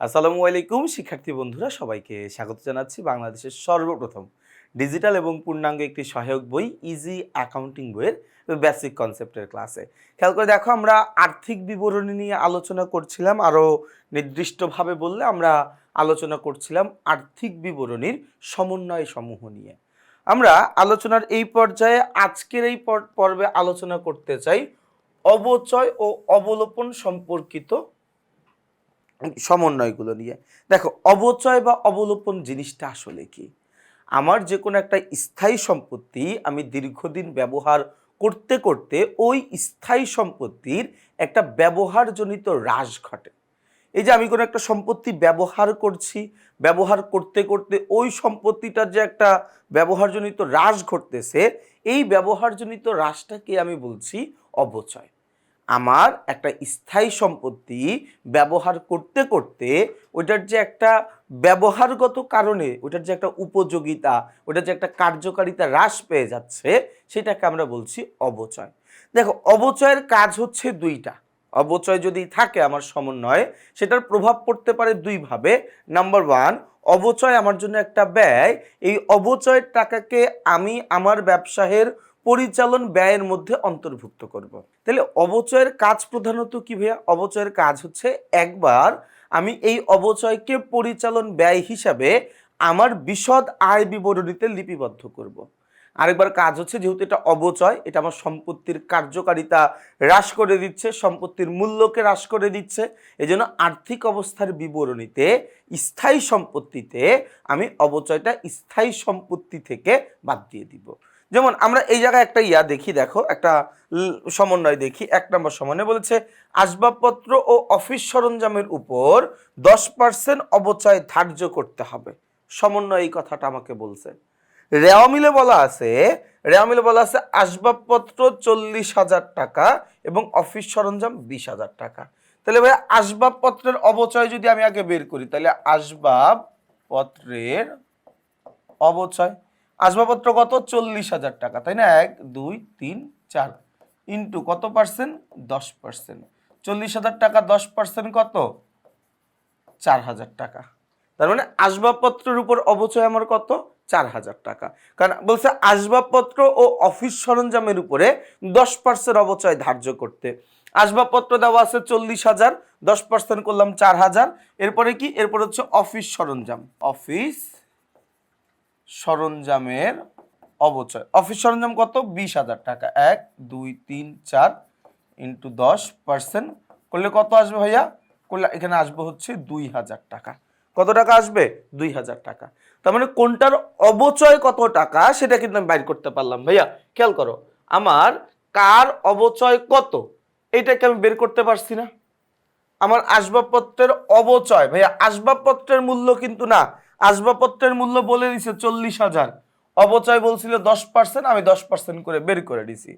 আসসালামু আলাইকুম, শিক্ষার্থী বন্ধুরা, সবাইকে স্বাগত জানাচ্ছি বাংলাদেশের সর্বপ্রথম ডিজিটাল এবং পূর্ণাঙ্গ একটি সহায়ক বই ইজি অ্যাকাউন্টিং বইয়ের বেসিক কনসেপ্টের ক্লাসে খেয়াল করে দেখো, আমরা আর্থিক বিবরণী নিয়ে আলোচনা করছিলাম, আরও নির্দিষ্টভাবে বললে আমরা আলোচনা করছিলাম আর্থিক বিবরণীর সমন্বয় সমূহ নিয়ে। আমরা আলোচনার এই পর্যায়ে আজকের এই পর্বে আলোচনা করতে চাই অবচয় ও অবলোপন সম্পর্কিত সমন্বয়গুলো নিয়ে। দেখো, অবচয় বা অবলোপন জিনিসটা আসলে কি? আমার যে কোনো একটা স্থায়ী সম্পত্তি আমি দীর্ঘদিন ব্যবহার করতে করতে ওই স্থায়ী সম্পত্তির একটা ব্যবহারজনিত হ্রাস ঘটে। এই যে আমি কোনো একটা সম্পত্তি ব্যবহার করছি, ব্যবহার করতে করতে ওই সম্পত্তিটার যে একটা ব্যবহারজনিত হ্রাস ঘটতেছে, এই ব্যবহারজনিত হ্রাসটাকে আমি বলছি অবচয়। আমার একটা স্থায়ী সম্পত্তি ব্যবহার করতে করতে ওইটার যে একটা ব্যবহারগত কারণে, ওইটার যে একটা উপযোগিতা, ওইটার যে একটা কার্যকারিতা হ্রাস পেয়ে যাচ্ছে, সেটাকে আমরা বলছি অবচয়। দেখো, অবচয়ের কাজ হচ্ছে দুইটা। অবচয় যদি থাকে আমার সমন্বয়ে, সেটার প্রভাব পড়তে পারে দুইভাবে। নাম্বার ওয়ান অবচয় আমার জন্য একটা ব্যয়। এই অবচয়ের টাকাকে আমি আমার ব্যবসায়ের পরিচালন ব্যয়ের মধ্যে অন্তর্ভুক্ত করব। তাহলে অবচয়ের কাজ প্রধানত কি ভাইয়া অবচয়ের কাজ হচ্ছে একবার আমি এই অবচয়কে পরিচালন ব্যয় হিসাবে আমার বিশদ আয় বিবরণীতে লিপিবদ্ধ করব। আরেকবার কাজ হচ্ছে যেহেতু এটা অবচয়, এটা আমার সম্পত্তির কার্যকারিতা হ্রাস করে দিচ্ছে, সম্পত্তির মূল্যকে হ্রাস করে দিচ্ছে, এজন্য আর্থিক অবস্থার বিবরণীতে স্থায়ী সম্পত্তিতে আমি অবচয়টা স্থায়ী সম্পত্তি থেকে বাদ দিয়ে দিব যেমন আমরা এই জায়গায় একটা ইয়া দেখি, দেখো, একটা সমন্বয় দেখি, এক নম্বর সমন্বয় বলেছে, আসবাবপত্র ও অফিস সরঞ্জামের উপর দশ পার্সেন্ট অবচয় ধার্য করতে হবে। সমন্বয় এই কথাটা আমাকে বলছে। রেওয়া মিলে বলা আছে রেওয়া মিলে বলা আছে, আসবাবপত্র চল্লিশ হাজার টাকা এবং অফিস সরঞ্জাম বিশ হাজার টাকা। তাহলে ভাই আসবাবপত্রের অবচয় যদি আমি আগে বের করি, তাহলে আসবাবপত্রের অবচয় আসবাবপত্র কত? চল্লিশ হাজার টাকা, তাই না? এক, দুই, তিন, চার। ইন্টু কত পার্সেন্ট? দশ পার্সেন্ট। চল্লিশ হাজার টাকা, দশ পার্সেন্ট কত? চার হাজার টাকা। তার মানে আসবাবপত্রের উপর অবচয় আমার কত? চার হাজার টাকা। কারণ বলছে আসবাবপত্র ও অফিস সরঞ্জামের উপরে দশ পার্সেন্ট অবচয় ধার্য করতে। আসবাবপত্র দেওয়া আছে চল্লিশ হাজার, দশ পার্সেন্ট করলাম চার হাজার। এরপরে কি? এরপর হচ্ছে অফিস সরঞ্জাম। অফিস সরঞ্জামের অবচয় অফিস সরঞ্জাম কত? বিশ হাজার টাকা। এক, দুই, তিন, চার ইন্টু দশ পার্সেন্ট। করলে কত আসবে ভাইয়া? করলে এখানে আসবে হচ্ছে দুই হাজার টাকা। কত টাকা আসবে? দুই হাজার টাকা। তার মানে কোনটার অবচয় কত টাকা সেটা কিন্তু আমি বাইর করতে পারলাম। ভাইয়া, খেয়াল করো, আমার কার অবচয় কত? এটাকে আমি বের করতে পারছি না। আমার আসবাবপত্রের অবচয় ভাইয়া, আসবাবপত্রের মূল্য কিন্তু না। আসবাবপত্রের মূল্য বলে দিছে চল্লিশ হাজার। অবচয় বলছিল দশ পার্সেন্ট আমি দশ পার্সেন্ট করে বের করে দিছি।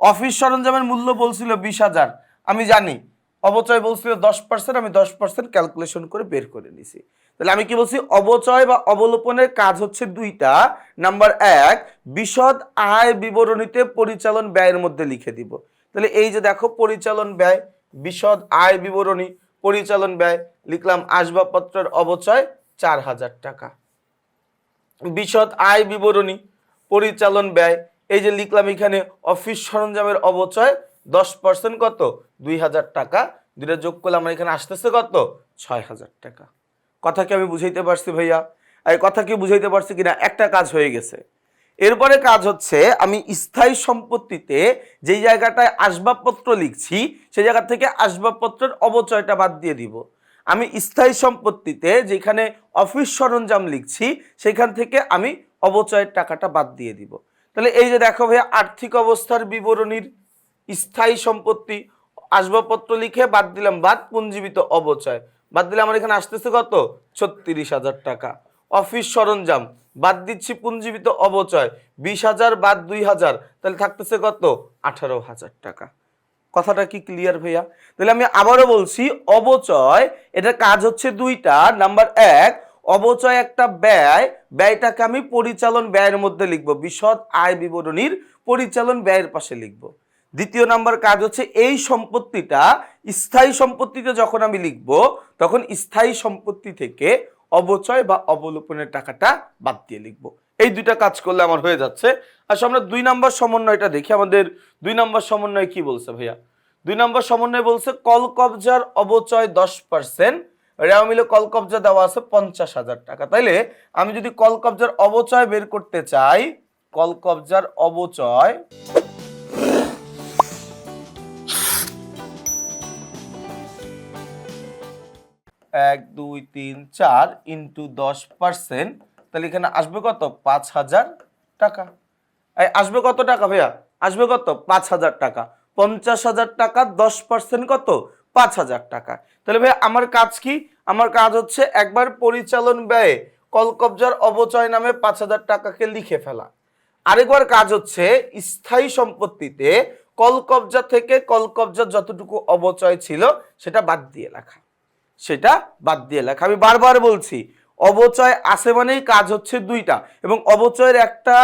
অফিস সরঞ্জামের মূল্য বলছিল বিশ হাজার, আমি জানি। অবচয় বলছিল দশ পার্সেন্ট আমি দশ পার্সেন্ট ক্যালকুলেশন করে বের করে নিছি তাহলে আমি কি বলছি? অবচয় বা অবলোপনের কাজ হচ্ছে দুইটা। নাম্বার এক, বিশদ আয় বিবরণীতে পরিচালন ব্যয়ের মধ্যে লিখে দিব। তাহলে এই যে দেখো পরিচালন ব্যয়, বিশদ আয় বিবরণী, পরিচালন ব্যয়, লিখলাম আসবাবপত্রের অবচয় চার হাজার টাকা। বিশদ আয় বিবরণী, পরিচালন ব্যয়, এই যে লিখলাম এখানে অফিস সরঞ্জামের অবচয় দশ পার্সেন্ট কত? দুই হাজার টাকা। দুইটা যোগ করলে আমার এখানে আসতেছে কত? ছয় হাজার টাকা। কথা কি আমি বুঝাইতে পারছি ভাইয়া? এই কথা কি বুঝাইতে পারছি কিনা? একটা কাজ হয়ে গেছে। এরপরে কাজ হচ্ছে আমি স্থায়ী সম্পত্তিতে যেই জায়গাটায় আসবাবপত্র লিখছি, সেই জায়গা থেকে আসবাবপত্রের অবচয়টা বাদ দিয়ে দিব। আমি স্থায়ী সম্পত্তিতে যেখানে অফিস সরঞ্জাম লিখছি, সেখান থেকে আমি অবচয়ের টাকাটা বাদ দিয়ে দিব। তাহলে এই যে দেখো ভাইয়া, আর্থিক অবস্থার বিবরণীর স্থায়ী সম্পত্তি, আসবাবপত্র লিখে বাদ দিলাম, বাদ পুঞ্জীবিত অবচয়। বাদ দিলে আমার এখানে আসতেছে কত? ছত্রিশ হাজার টাকা। অফিস সরঞ্জাম, বাদ দিচ্ছি পুঞ্জীবিত অবচয়, বিশ হাজার বাদ দুই হাজার, তাহলে থাকতেছে কত? আঠারো হাজার টাকা। কথাটা কি ক্লিয়ার ভাইয়া? তাহলে আমি আবারও বলছি, অবচয়, এটার কাজ হচ্ছে দুইটা। নাম্বার এক, অবচয় একটা ব্যয়, ব্যয়টাকে আমি পরিচালন ব্যয়ের মধ্যে লিখব। বিশদ আয় বিবরণীর পরিচালন ব্যয়ের পাশে লিখব। দ্বিতীয় নাম্বার কাজ হচ্ছে এই সম্পত্তিটা, স্থায়ী সম্পত্তিতে যখন আমি লিখব, তখন স্থায়ী সম্পত্তি থেকে অবচয় বা অবলোপনের টাকাটা বাদ দিয়ে লিখব। এই দুইটা কাজ করলে আমার হয়ে যাচ্ছে। আসলে আমরা দুই নাম্বার সমন্বয়টা দেখি। আমাদের দুই নাম্বার সমন্বয় কি বলছে ভাইয়া? দুই নম্বর সমন্বয় বলছে, কল কবজার অবচয় দশ পার্সেন্ট রেওয়া মিলে কল কবজা দেওয়া আছে পঞ্চাশ হাজার টাকা। তাইলে আমি যদি কল কবজার অবচয় বের করতে চাই, কল কবজার অবচয় এক, দুই, তিন, চার ইন্টু দশ পার্সেন্ট তাহলে এখানে আসবে কত? পাঁচ হাজার টাকা। আসবে কত টাকা ভাইয়া? আসবে কত? পাঁচ হাজার টাকা। পঞ্চাশ হাজার টাকা, দশ পার্সেন্ট কত? পাঁচ হাজার টাকা। তাহলে ভাইয়া, আমার কাজ কি? আমার কাজ হচ্ছে একবার পরিচালন ব্যয়ে কলকবজার অবচয় নামে পাঁচ হাজার টাকাকে লিখে ফেলা। আরেকবার কাজ হচ্ছে স্থায়ী সম্পত্তিতে কলকবজা থেকে কলকবজার যতটুকু অবচয় ছিল, সেটা বাদ দিয়ে লেখা। সেটা বাদ দিয়ে লেখা। আমি বারবার বলছি অবচয় আছে মানেই কাজ হচ্ছে দুইটা এবং অবচয়ের একটা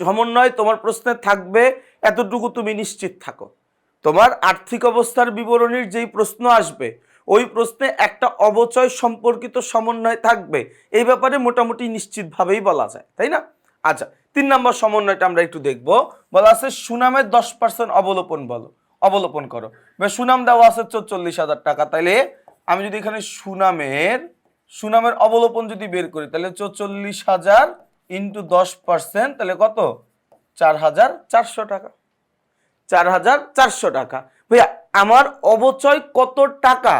সমন্বয় তোমার প্রশ্নে থাকবে, এতটুকু তুমি নিশ্চিত থাকো। তোমার আর্থিক অবস্থার বিবরণীর যেই প্রশ্ন আসবে, ওই প্রশ্নে একটা অবচয় সম্পর্কিত সমন্বয় থাকবে। এই ব্যাপারে মোটামুটি নিশ্চিতভাবেই বলা যায়, তাই না? আচ্ছা তিন নম্বর সমন্বয়টা আমরা একটু দেখব। বলা আছে, সুনামের দশ পার্সেন্ট অবলোপন বলো, অবলোপন করো। সুনাম দেওয়া আছে চল্লিশ হাজার টাকা, তাইলে আমি যদি এখানে সুনামের সুনামের অবলোপন যদি বের করি, তাহলে চল্লিশ হাজার ইন্টু দশ পার্সেন্ট তাহলে কত? চার হাজার চারশো টাকা। চার হাজার চারশো টাকা। ভাইয়া, আমার অবচয় কত টাকা?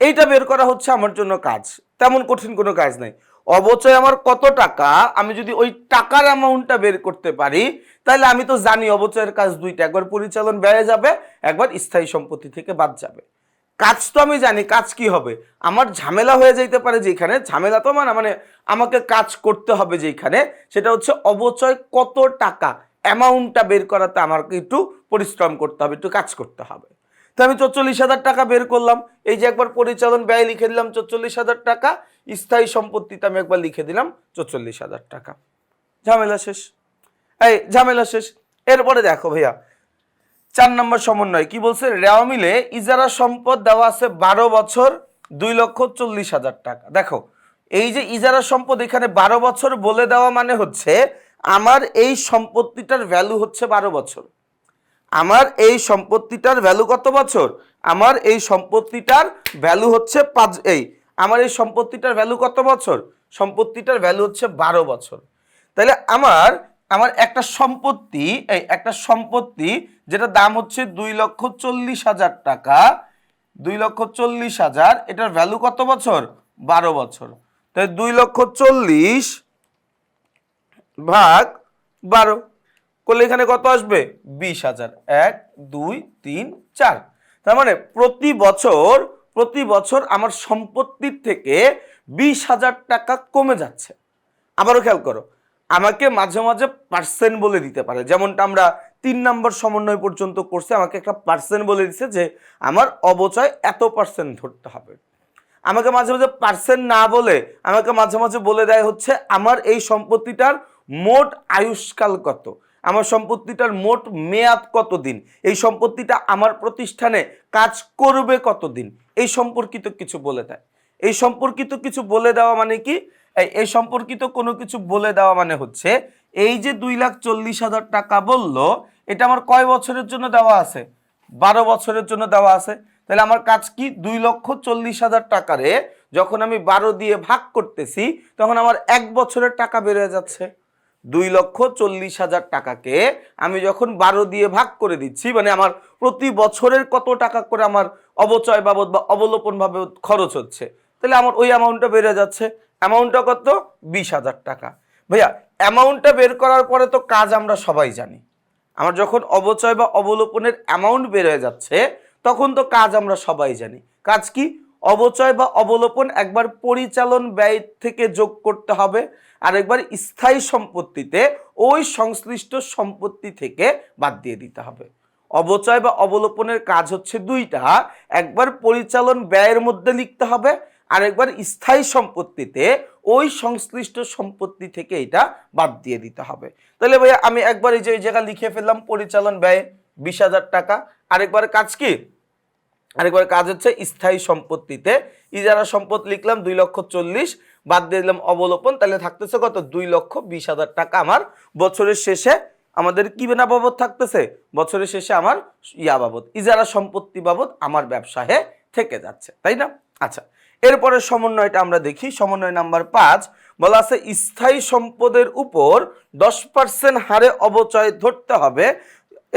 এইটা বের করা হচ্ছে আমার জন্য কাজ। তেমন কঠিন কোনো কাজ নাই। অবচয় আমার কত টাকা? আমি যদি ওই টাকার অ্যামাউন্টটা বের করতে পারি, তাহলে আমি তো জানি অবচয়ের কাজ দুইটা। একবার পরিচালন ব্যয়ে যাবে, একবার স্থায়ী সম্পত্তি থেকে বাদ যাবে। কাজ তো আমি জানি, কাজ কি হবে? আমার ঝামেলা হয়ে যাইতে পারে যেখানে ঝামেলা তো মানে মানে আমাকে কাজ করতে হবে যেখানে সেটা হচ্ছে অবচয় কত টাকা অ্যামাউন্টটা বের করাতে আমাকে একটু পরিশ্রম করতে হবে, একটু কাজ করতে হবে। তো আমি চল্লিশ হাজার টাকা বের করলাম, এই যে একবার পরিচালন ব্যয় লিখে দিলাম চল্লিশ হাজার টাকা, স্থায়ী সম্পত্তিতে আমি একবার লিখে দিলাম চল্লিশ হাজার টাকা। ঝামেলা শেষ। এই, ঝামেলা শেষ। এরপরে দেখো ভাইয়া চার নম্বর সমন্বয়, কি বলছে? রেওয়া মিলে ইজারা সম্পদ দেওয়া আছে বারো বছর, দুই লক্ষ চল্লিশ হাজার টাকা। দেখো, এই যে ইজারা সম্পদ এখানে বারো বছর বলে দেওয়া মানে হচ্ছে, আমার এই সম্পত্তিটার ভ্যালু হচ্ছে বারো বছর। আমার এই সম্পত্তিটার ভ্যালু কত বছর? আমার এই সম্পত্তিটার ভ্যালু হচ্ছে পাঁচ, এই, আমার এই সম্পত্তিটার ভ্যালু কত বছর? সম্পত্তিটার ভ্যালু হচ্ছে বারো বছর। তাহলে আমার আমার একটা সম্পত্তি, এই একটা সম্পত্তি যেটা দাম হচ্ছে দুই লক্ষ চল্লিশ হাজার টাকা, দুই লক্ষ চল্লিশ হাজার, এটার ভ্যালু কত বছর? বারো বছর। তাই দুই লক্ষ চল্লিশ ভাগ বারো, করলে এখানে কত আসবে? বিশ হাজার। এক, দুই, তিন, চার। তার মানে প্রতি বছর প্রতি বছর আমার সম্পত্তির থেকে বিশ হাজার টাকা কমে যাচ্ছে। আবারও খেয়াল করো আমাকে মাঝে মাঝে পার্সেন্ট বলে দিতে পারে। যেমনটা আমরা তিন নম্বর সমন্বয় পর্যন্ত করছে, আমাকে একটা পার্সেন্ট বলে দিচ্ছে যে আমার অবচয় এত পার্সেন্ট ধরতে হবে। আমাকে মাঝে মাঝে পার্সেন্ট না বলে, আমাকে মাঝে মাঝে বলে দেয় হচ্ছে, আমার এই সম্পত্তিটার মোট আয়ুষ্কাল কত? আমার সম্পত্তিটার মোট মেয়াদ কতদিন? এই সম্পত্তিটা আমার প্রতিষ্ঠানে কাজ করবে কতদিন? এই সম্পর্কিত কিছু বলে দেয়। এই সম্পর্কিত কিছু বলে দেওয়া মানে কি? এই সম্পর্কিত কোনো কিছু বলে দেওয়া মানে হচ্ছে, এই যে দুই লাখ চল্লিশ হাজার টাকা বলল, এটা আমার কয় বছরের জন্য দেওয়া আছে? বারো বছরের জন্য দেওয়া আছে। তাহলে আমার কাজ কি? দুই লক্ষ চল্লিশ হাজার টাকারে যখন আমি বারো দিয়ে ভাগ করতেছি, তখন আমার এক বছরের টাকা বেড়ে যাচ্ছে। দুই লক্ষ চল্লিশ হাজার টাকাকে আমি যখন বারো দিয়ে ভাগ করে দিচ্ছি মানে আমার প্রতি বছরের কত টাকা করে আমার অবচয় বাবদ বা অবলোপন ভাবে খরচ হচ্ছে, তাহলে আমার ওই অ্যামাউন্টটা বেড়ে যাচ্ছে। অ্যামাউন্টটা কত? বিশ হাজার টাকা। ভাইয়া অ্যামাউন্টটা বের করার পরে তো কাজ আমরা সবাই জানি। আমার যখন অবচয় বা অবলোপনের অ্যামাউন্ট বের হয়ে যাচ্ছে, তখন তো কাজ আমরা সবাই জানি। কাজ কি? অবচয় বা অবলোপন একবার পরিচালন ব্যয় থেকে যোগ করতে হবে আর একবার স্থায়ী সম্পত্তিতে ওই সংশ্লিষ্ট সম্পত্তি থেকে বাদ দিয়ে দিতে হবে। অবচয় বা অবলোপনের কাজ হচ্ছে দুইটা, একবার পরিচালন ব্যয়ের মধ্যে লিখতে হবে আর একবার স্থায়ী সম্পত্তিতে ওই সংশ্লিষ্ট সম্পত্তি থেকে এটা বাদ দিয়ে দিতে হবে। তাহলে ভাইয়া আমি একবার এই যে জায়গা লিখে ফেললাম, পরিচালন ব্যয় বিশ হাজার টাকা। আরেকবার কাজ কি? আরেকবার কাজ হচ্ছে স্থায়ী সম্পত্তিতে। ইজারা সম্পদ লিখলাম দুই লক্ষ চল্লিশ, বাদ দিয়ে দিলাম অবলোপন, তাহলে থাকতেছে কত? দুই লক্ষ বিশ হাজার টাকা আমার বছরের শেষে আমাদের কি বেনা বাবদ থাকতেছে? বছরের শেষে আমার ইয়া বাবদ। ইজারা সম্পত্তি বাবদ আমার ব্যবসায় থেকে যাচ্ছে, তাই না? আচ্ছা এরপরে সমন্বয়টা আমরা দেখি। সমন্বয় নাম্বার পাঁচ, বলা আছে স্থায়ী সম্পদের উপর দশ পার্সেন্ট হারে অবচয় ধরতে হবে।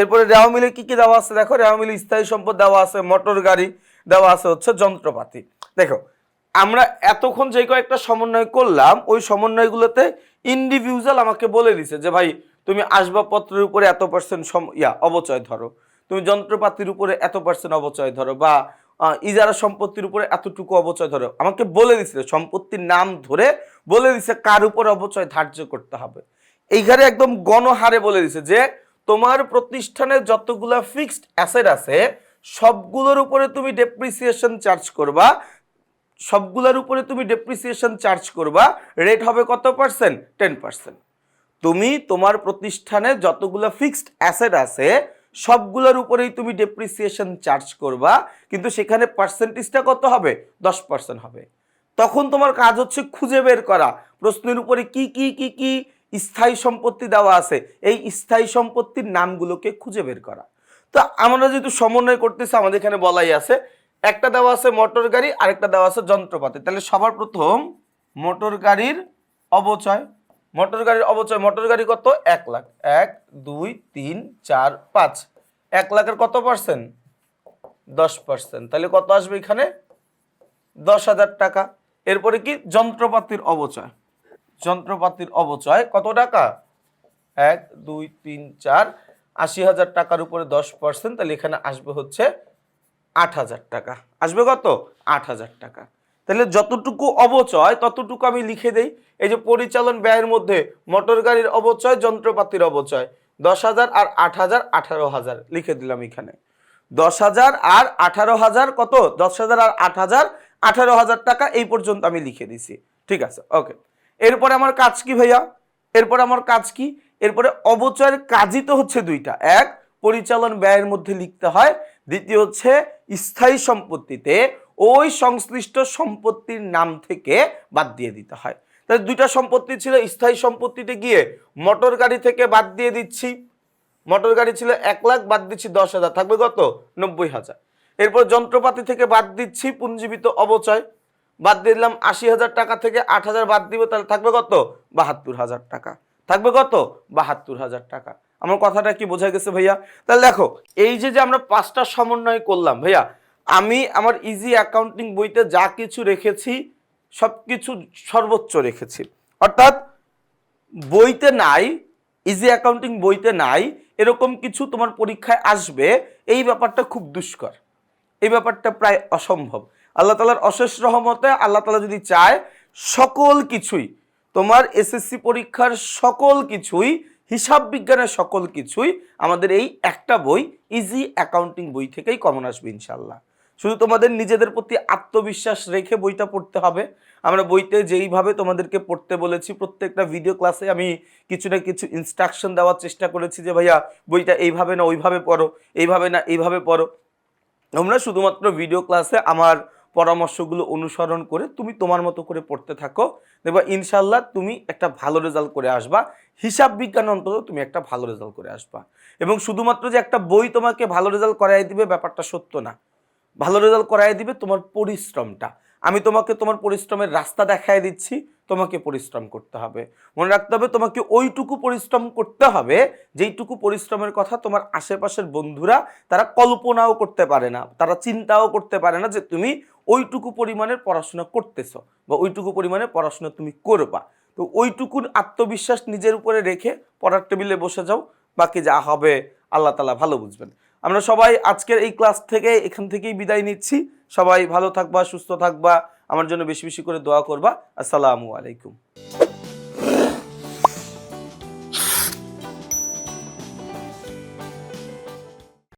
এরপরে রেওয়া মিলে কি কি দেওয়া আছে? দেখো রেওয়া মিলে স্থায়ী সম্পদ দেওয়া আছে, মোটর গাড়ি দেওয়া আছে, হচ্ছে যন্ত্রপাতি। দেখো, আমরা এতক্ষণ যে কয়েকটা সমন্বয় করলাম, ওই সমন্বয়গুলোতে ইন্ডিভিজুয়াল আমাকে বলে দিছে যে, ভাই, তুমি আসবাবপত্রের উপরে এত পার্সেন্ট ইয়া, অবচয় ধরো। তুমি যন্ত্রপাতির উপরে এত পার্সেন্ট অবচয় ধরো বা ইজারা সম্পত্তির উপরে এতটুকু অবচয় ধরো। আমাকে বলে দিছিল সম্পত্তির নাম ধরে বলে দিছে কার উপর অবচয় ধার্য করতে হবে। এইখানে একদম গণহারে বলে দিছে যে, তোমার প্রতিষ্ঠানে যতগুলা ফিক্সড অ্যাসেট আছে, সবগুলোর উপরে তুমি ডেপ্রিসিয়েশন চার্জ করবা। সবগুলোর উপরে তুমি ডেপ্রিসিয়েশন চার্জ করবা রেট হবে কত পার্সেন্ট টেন পার্সেন্ট তুমি তোমার প্রতিষ্ঠানে যতগুলো ফিক্সড অ্যাসেট আছে সবগুলোর উপরেই তুমি ডেপ্রিসিয়েশন চার্জ করবা, কিন্তু সেখানে পার্সেন্টেজটা কত হবে? দশ পার্সেন্ট হবে। তখন তোমার কাজ হচ্ছে খুঁজে বের করা। প্রশ্নের উপরে কি কি কি কি স্থায়ী সম্পত্তি দেওয়া আছে, এই স্থায়ী সম্পত্তির নামগুলোকে খুঁজে বের করা। তো আমরা যেহেতু সমন্বয় করতেছি, আমাদের এখানে বলাই আছে, একটা দেওয়া আছে মোটর গাড়ি, আরেকটা দেওয়া আছে যন্ত্রপাতি। তাহলে সবার প্রথম মোটর গাড়ির অবচয় মোটর গাড়ির অবচয়, মোটর গাড়ি কত? এক লাখ। এক, দুই, তিন, চার, পাঁচ। এক লাখের কত পার্সেন্ট দশ পার্সেন্ট তাহলে কত আসবে এখানে? দশ হাজার টাকা। এরপরে কি? যন্ত্রপাতির অবচয়। যন্ত্রপাতির অবচয় কত টাকা? এক, দুই, তিন, চার। আশি হাজার টাকার উপরে দশ পার্সেন্ট তাহলে এখানে আসবে হচ্ছে আট হাজার টাকা। আসবে কত? আট হাজার টাকা। তাহলে যতটুকু অবচয়, ততটুকু আমি লিখে দেই। এই যে পরিচালন ব্যয়ের মধ্যে মোটর গাড়ির অবচয়, যন্ত্রপাতির অবচয় দশ হাজার আর আট হাজার আঠারো হাজার লিখে দিলাম এখানে। দশ হাজার আর আঠারো হাজার কত? দশ হাজার আর আট হাজার আঠারো হাজার টাকা এই পর্যন্ত আমি লিখে দিছি। ঠিক আছে, ওকে। এরপরে আমার কাজ কি ভাইয়া? এরপরে আমার কাজ কি? এরপরে অবচয়ের কাজই তো হচ্ছে দুইটা। এক, পরিচালন ব্যয়ের মধ্যে লিখতে হয়। দ্বিতীয় হচ্ছে স্থায়ী সম্পত্তিতে ওই সংশ্লিষ্ট সম্পত্তির নাম থেকে বাদ দিয়ে দিতে হয়। তাহলে দুইটা সম্পত্তি ছিল, স্থায়ী সম্পত্তিতে গিয়ে মোটর গাড়ি থেকে বাদ দিয়ে দিচ্ছি। মোটর গাড়ি ছিল এক লাখ, বাদ দিচ্ছি দশ হাজার, থাকবে কত? নব্বই হাজার। এরপর যন্ত্রপাতি থেকে বাদ দিচ্ছি পুঞ্জীবিত অবচয়। বাদ দিয়ে দিলাম আশি হাজার টাকা থেকে আট হাজার বাদ দিব, তাহলে থাকবে কত? বাহাত্তর হাজার টাকা। থাকবে কত? বাহাত্তর হাজার টাকা। আমার কথাটা কি বোঝা গেছে ভাইয়া? তাহলে দেখো, এই যে যে আমরা পাঁচটা সমন্বয় করলাম ভাইয়া আমি আমার ইজি অ্যাকাউন্টিং বইতে যা কিছু রেখেছি সব কিছু সর্বোচ্চ রেখেছি। অর্থাৎ বইতে নাই ইজি অ্যাকাউন্টিং বইতে নাই, এরকম কিছু তোমার পরীক্ষায় আসবে, এই ব্যাপারটা খুব দুষ্কর। এই ব্যাপারটা প্রায় অসম্ভব। আল্লাহ তালার অশেষ রহমতে আল্লাহ তালা যদি চায়, সকল কিছুই, তোমার এসএসসি পরীক্ষার সকল কিছুই, হিসাব বিজ্ঞানের সকল কিছুই, আমাদের এই একটা বই ইজি অ্যাকাউন্টিং বই থেকেই কমন আসবে ইনশাল্লাহ শুধু তোমাদের নিজেদের প্রতি আত্মবিশ্বাস রেখে বইটা পড়তে হবে। আমরা বইতে যেইভাবে তোমাদেরকে পড়তে বলেছি, প্রত্যেকটা ভিডিও ক্লাসে আমি কিছু না কিছু ইনস্ট্রাকশন দেওয়ার চেষ্টা করেছি যে, ভাইয়া, বইটা এইভাবে না, ওইভাবে পড়ো, এইভাবে না, এইভাবে পড়ো। তোমরা শুধুমাত্র ভিডিও ক্লাসে আমার পরামর্শগুলো অনুসরণ করে তুমি তোমার মতো করে পড়তে থাকো। দেখবা ইনশাল্লাহ তুমি একটা ভালো রেজাল্ট করে আসবা। হিসাব বিজ্ঞান অন্তত তুমি একটা ভালো রেজাল্ট করে আসবা। এবং শুধুমাত্র যে একটা বই তোমাকে ভালো রেজাল্ট করাই দিবে, ব্যাপারটা সত্য না। ভালো রেজাল্ট করাই দিবে তোমার পরিশ্রমটা। আমি তোমাকে তোমার পরিশ্রমের রাস্তা দেখায় দিচ্ছি, তোমাকে পরিশ্রম করতে হবে। মনে রাখতে হবে তোমাকে ওইটুকু পরিশ্রম করতে হবে, যেইটুকু পরিশ্রমের কথা তোমার আশেপাশের বন্ধুরা তারা কল্পনাও করতে পারে না, তারা চিন্তাও করতে পারে না যে তুমি ওইটুকু পরিমাণের পড়াশোনা করতেছো বা ওইটুকু পরিমাণে পড়াশোনা তুমি করবা। তো ওইটুকুর আত্মবিশ্বাস নিজের উপরে রেখে পড়ার টেবিলে বসে যাও, বাকি যা হবে আল্লাহ তালা ভালো বুঝবেন। আমরা সবাই আজকের এই ক্লাস থেকে এখান থেকেই বিদায় নিচ্ছি। সবাই ভালো থাকবা, সুস্থ থাকবা। আমার জন্য বেশি বেশি করে দোয়া করবা। আসসালামু আলাইকুম।